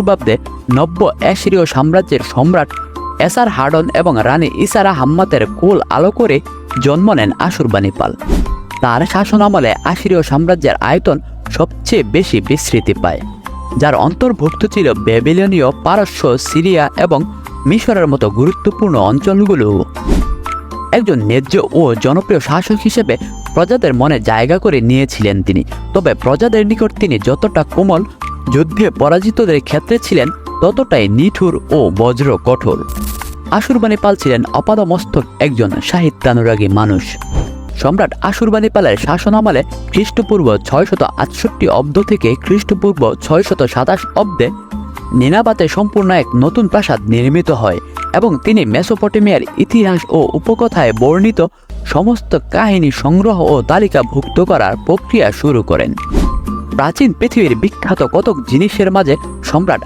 পূর্বাব্দে নব্য অ্যাসিরীয় সাম্রাজ্যের সম্রাট এসার হার্ডন এবং রানী ইসারা হাম্মাতের কোল আলো করে জন্ম নেন আশুরবাণীপাল তার শাসনামলে আশিরীয় সাম্রাজ্যের আয়তন সবচেয়ে বেশি বিস্তৃতি পায়, যার অন্তর্ভুক্ত ছিল বেবিলনীয় পারস্য, সিরিয়া এবং মিশরের মতো গুরুত্বপূর্ণ অঞ্চলগুলো। একজন ন্যায্য ও জনপ্রিয় শাসক হিসেবে প্রজাদের মনে জায়গা করে নিয়েছিলেন তিনি, তবে প্রজাদের নিকট তিনি যতটা কোমল যুদ্ধে পরাজিতদের ক্ষেত্রে ছিলেন ততটাই নিঠুর ও বজ্র কঠোর। আশুরবাণীপাল ছিলেন অপাদমস্তক একজন সাহিত্যানুরাগী মানুষ। সম্রাট আশুরবাণীপালের শাসনামলে খ্রিস্টপূর্ব ছয়শত আটষট্টি অব্দ থেকে খ্রিস্টপূর্ব ছয়শত সাতাশ অব্দে নিনাবাতে সম্পূর্ণ এক নতুন প্রাসাদ নির্মিত হয় এবং তিনি মেসোপটেমিয়ার ইতিহাস ও উপকথায় বর্ণিত সমস্ত কাহিনী সংগ্রহ ও তালিকাভুক্ত করার প্রক্রিয়া শুরু করেন। প্রাচীন পৃথিবীর বিখ্যাত কতক জিনিসের মাঝে সম্রাট